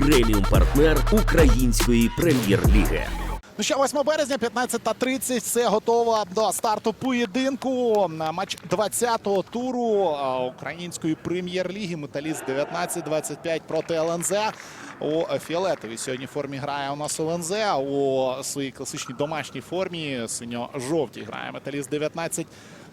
преміум партнер української прем'єр-ліги. Ну що, 8 березня, 15.30, все готово до старту поєдинку. На матч 20-го туру української прем'єр-ліги. Металіст 19-25 проти ЛНЗ. У фіолетовій сьогодні формі грає у нас ЛНЗ, у своїй класичній домашній формі синьо-жовтій грає Металіст 19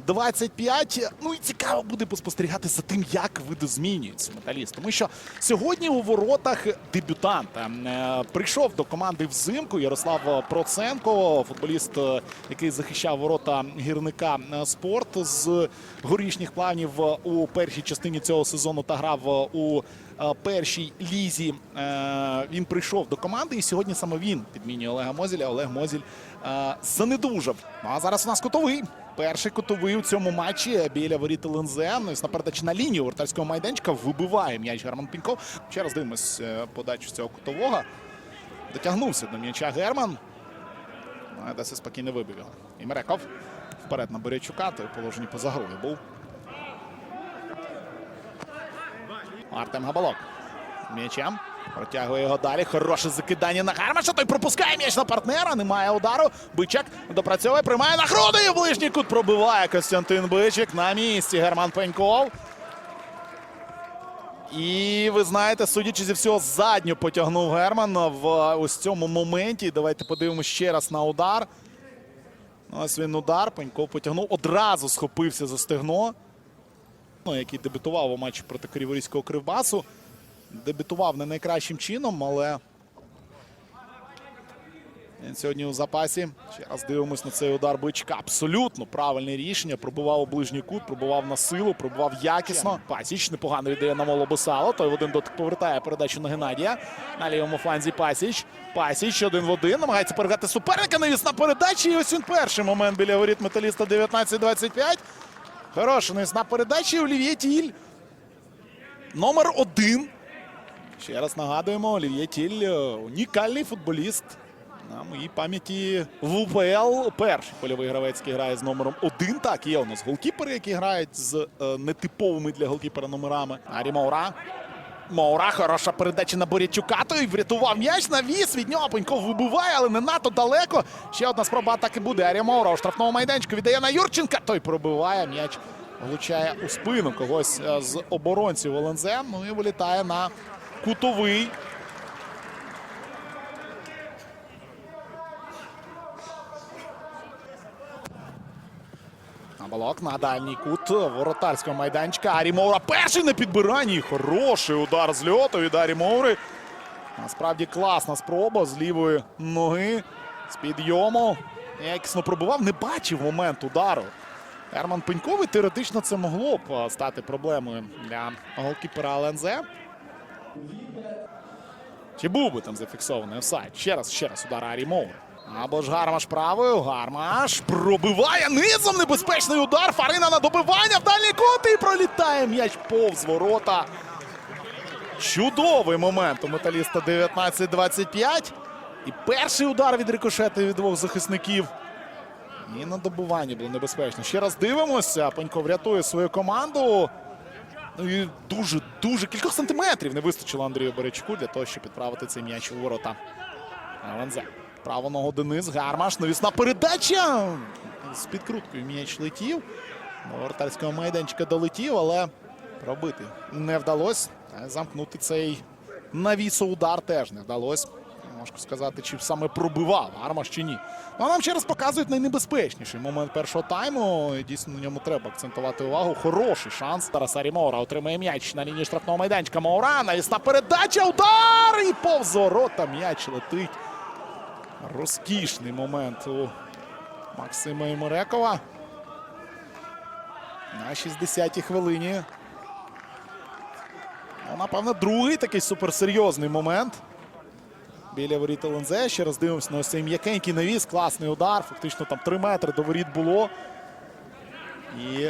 25. Ну і цікаво буде поспостерігати за тим, як видозмінюється металіст. Тому що сьогодні у воротах дебютанта Е, прийшов до команди взимку Ярослав Проценко, футболіст, е, який захищав ворота гірника е, спорт з горішніх планів у першій частині цього сезону та грав у першій лізі. Е, Він прийшов до команди, і сьогодні саме він підмінює Олега Мозіля. Олег Мозіль е, занедужав. Ну а зараз у нас кутовий. Перший кутовий у цьому матчі біля воріт ЛНЗ. Ну, на передачі на лінію вратарського майданчика вибиває м'яч Герман Піньков. Ще раз дивимось е, подачу цього кутового. Дотягнувся до м'яча Герман. Ну, досить спокійно вибив. І Мереков вперед на Борячука, той в положенні поза грою був. Артем Габалок. М'ячем. Протягує його далі. Хороше закидання на Гармаша. Той пропускає м'яч на партнера. Немає удару. Бичак допрацьовує, приймає на груди. І ближній кут пробиває Костянтин Бичик. На місці Герман Пеньков. І ви знаєте, судячи зі всього, задню потягнув Герман в ось цьому моменті. Давайте подивимося ще раз на удар. Ось він удар. Пеньков потягнув. Одразу схопився за стегно. Ну, який дебютував у матчі проти Криворізького Кривбасу. Дебютував не найкращим чином, але він сьогодні у запасі. Ще раз дивимось на цей удар бичка. Абсолютно правильне рішення. Пробував у ближній кут, пробував на силу, пробував якісно. Пасіч непогано віддає на Молобосало. Той в один дотик повертає передачу на Геннадія. На лівому фланзі Пасіч. Пасіч один в один. Намагається перегати суперника. Навісна передача. І ось він перший момент біля воріт металіста 19-25. Хороша навісна на передачі Олів'є Тіль. Номер один. Ще раз нагадуємо, Олів'є Тіль е, унікальний футболіст. На моїй пам'яті в УПЛ перший польовий гравець, який грає з номером один. Так, є у нас голкіпери, які грають з е, нетиповими для голкіпера номерами. Арі Маура. Маура, хороша передача на Борячука. Той врятував м'яч, навіс. Від нього Пеньков вибиває, але не надто далеко. Ще одна спроба атаки буде. Арія Маура у штрафному майданчику віддає на Юрченка. Той пробиває м'яч. Влучає у спину когось е, з оборонців ОЛНЗ. Ну і вилітає на кутовий. Балок на дальній кут воротарського майданчика. Арі Моура перший на підбиранні. Хороший удар з льоту від Арі Моури. Насправді класна спроба з лівої ноги. З підйому. Якісно пробував, не бачив момент удару. Герман Пеньковий теоретично це могло б стати проблемою для голкіпера ЛНЗ. Чи був би там зафіксований офсайд? Ще раз, ще раз удар Арі Моури. Або ж Гармаш правою. Гармаш пробиває низом небезпечний удар. Фарина на добивання в дальній кут і пролітає м'яч повз ворота. Чудовий момент у металіста 19-25. І перший удар від рикошету від двох захисників. І на добуванні було небезпечно. Ще раз дивимося. Панько врятує свою команду. Ну і дуже, дуже кількох сантиметрів не вистачило Андрію Борячку для того, щоб підправити цей м'яч у ворота. ЛНЗ. Право ногу Денис Гармаш. Навісна передача. З підкруткою м'яч летів. До вратарського майданчика долетів, але пробити не вдалося. Замкнути цей навісоудар теж не вдалося. Можу сказати, чи саме пробивав Гармаш чи ні. Ну, а нам ще раз показують найнебезпечніший момент першого тайму. Дійсно, на ньому треба акцентувати увагу. Хороший шанс. Тараса Рімора отримує м'яч на лінії штрафного майданчика. Маура. Навісна передача. Удар! І повз ворота м'яч летить. Розкішний момент у Максима Імерекова. На 60-й хвилині. Ну, напевно, другий такий суперсерйозний момент. Біля воріт ЛНЗ. Ще раз дивимося на ось цей м'якенький навіс. Класний удар. Фактично там 3 метри до воріт було. І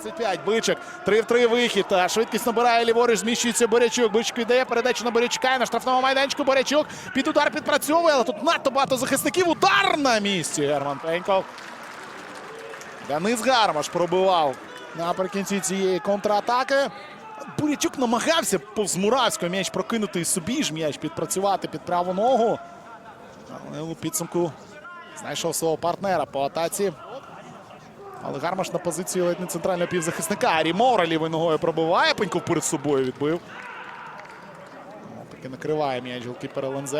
25. Бичик. 3 в 3 вихід. Швидкість набирає ліворуч. Зміщується Борячук. Бичик віддає передачу на Борячука. На штрафному майданчику Борячук. Під удар підпрацьовує, але тут надто багато захисників. Удар на місці. Герман Пеньков. Денис Гармаш пробивав наприкінці цієї контратаки. Бурячук намагався повз Муравського м'яч прокинути і собі ж м'яч підпрацювати під праву ногу. Але у підсумку знайшов свого партнера по атаці. Але Гармаш на позиції ледь не центрального півзахисника. Арі Мовра лівою ногою пробиває. Пеньков перед собою відбив. Ну, Таки накриває м'яч голкіпер ЛНЗ.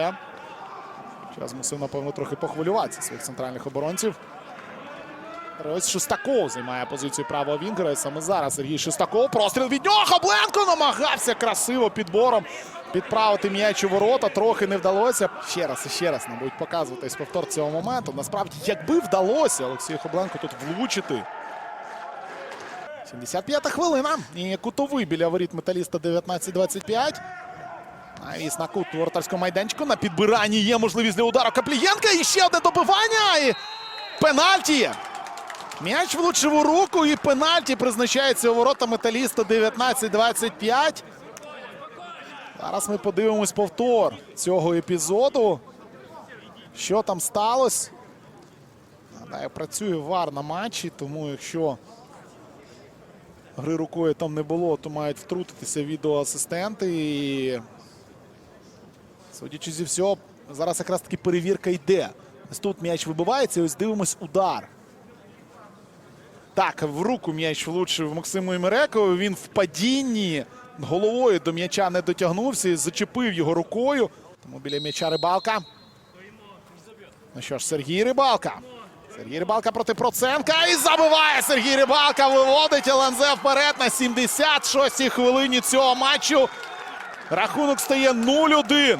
Зараз мусив, напевно, трохи похвилюватися своїх центральних оборонців. Ось Шестаков займає позицію правого вінгера. І саме зараз Сергій Шестаков. Простріл від нього. Хабленко намагався красиво підбором підправити м'яч у ворота. Трохи не вдалося. Ще раз і ще раз не будуть показуватись повтор цього моменту. Насправді, якби вдалося Олексію Хабленко тут влучити. 75-та хвилина. І кутовий біля воріт металіста 19-25. Навіс на кут воротарського майданчику. На підбиранні є можливість для удару Каплієнка. І ще одне добивання. І пенальті. М'яч влучив у руку і пенальті призначається у ворота металіста 19-25. Зараз ми подивимось повтор цього епізоду. Що там сталося? Нагадаю, працює вар на матчі, тому якщо гри рукою там не було, то мають втрутитися відеоасистенти. І, судячи зі всього, зараз якраз таки перевірка йде. Ось тут м'яч вибивається, ось дивимось удар. Так, в руку м'яч влучив Максиму Імерекову. Він в падінні головою до м'яча не дотягнувся і зачепив його рукою. Тому біля м'яча рибалка. Ну що ж, Сергій Рибалка. Сергій Рибалка проти Проценка і забиває Сергій Рибалка. Виводить ЛНЗ вперед на 76-й хвилині цього матчу. Рахунок стає 0-1.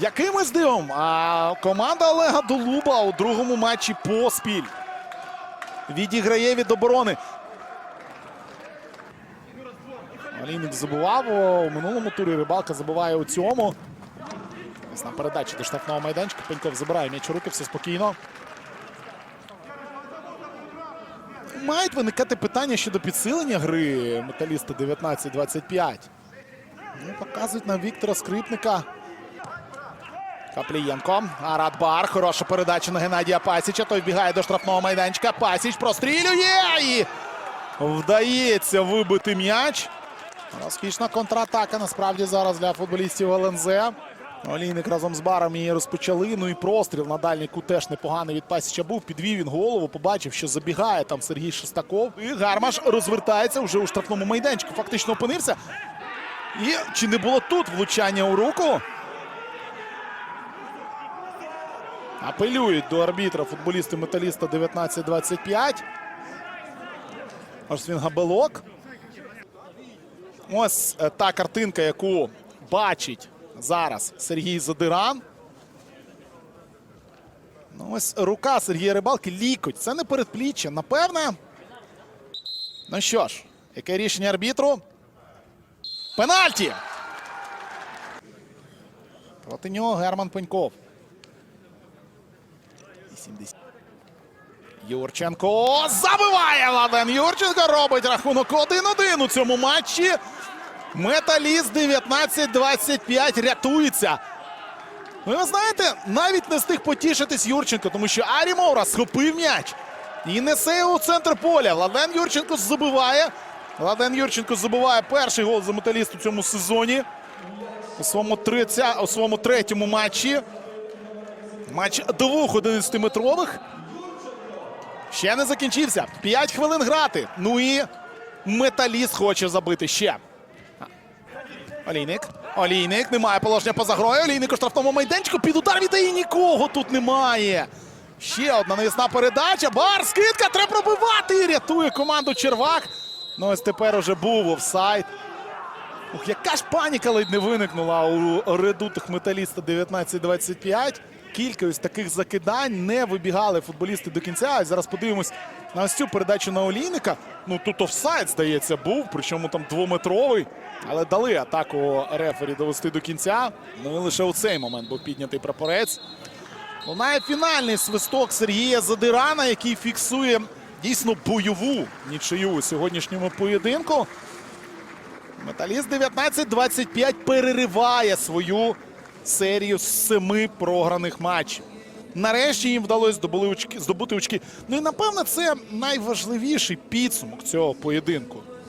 Якимось дивом, а команда Олега Долуба у другому матчі поспіль відіграє від оборони. Олійник забував у минулому турі. Рибалка забуває у цьому. На передачі до штрафного майданчика. Пеньков забирає м'яч у руки, все спокійно. Мають виникати питання щодо підсилення гри металіста 19-25. Ну, показують нам Віктора Скрипника. Каплієнко. Арат Бар. Хороша передача на Геннадія Пасіча. Той вбігає до штрафного майданчика. Пасіч прострілює і вдається вибити м'яч. Розкішна контратака насправді зараз для футболістів ЛНЗ. Олійник разом з баром її розпочали. Ну і простріл на дальній кут теж непоганий від Пасіча був. Підвів він голову, побачив, що забігає там Сергій Шестаков. І Гармаш розвертається вже у штрафному майданчику. Фактично опинився. І чи не було тут влучання у руку? Апелюють до арбітра футболісти металіста 19-25. Ось він габелок. Ось е, та картинка, яку бачить зараз Сергій Задиран. Ну, ось рука Сергія Рибалки лікоть. Це не передпліччя. Напевне. Ну що ж, яке рішення арбітру? Пенальті! Проти нього Герман Пеньков. 80. Юрченко забиває Владен Юрченко. Робить рахунок 1-1 у цьому матчі. Металіст 19-25 рятується. Ну, і ви знаєте, навіть не встиг потішитись Юрченко, тому що Арі Мовра схопив м'яч і несе його у центр поля. Владен Юрченко забиває. Владен Юрченко забиває перший гол за металіст у цьому сезоні. У своєму, триця... у своєму третьому матчі. Матч двох 11-метрових. Ще не закінчився. П'ять хвилин грати. Ну і металіст хоче забити ще. Олійник. Олійник. Немає положення поза грою. Олійник у штрафному майданчику. Під удар віддає. Нікого тут немає. Ще одна навісна передача. Бар, скидка. Треба пробивати. Рятує команду Червак. Ну ось тепер уже був офсайд. Ух, яка ж паніка ледь не виникнула у редутих металіста 19-25. Кілька ось таких закидань не вибігали футболісти до кінця. І зараз подивимось на ось цю передачу на Олійника. Ну тут офсайд, здається, був, причому там двометровий. Але дали атаку рефері довести до кінця. Ну і лише у цей момент був піднятий прапорець. Лунає фінальний свисток Сергія Задирана, який фіксує дійсно бойову нічию у сьогоднішньому поєдинку. Металіст 19-25 перериває свою серію з семи програних матчів. Нарешті їм вдалося здобути очки. Ну і напевно це найважливіший підсумок цього поєдинку.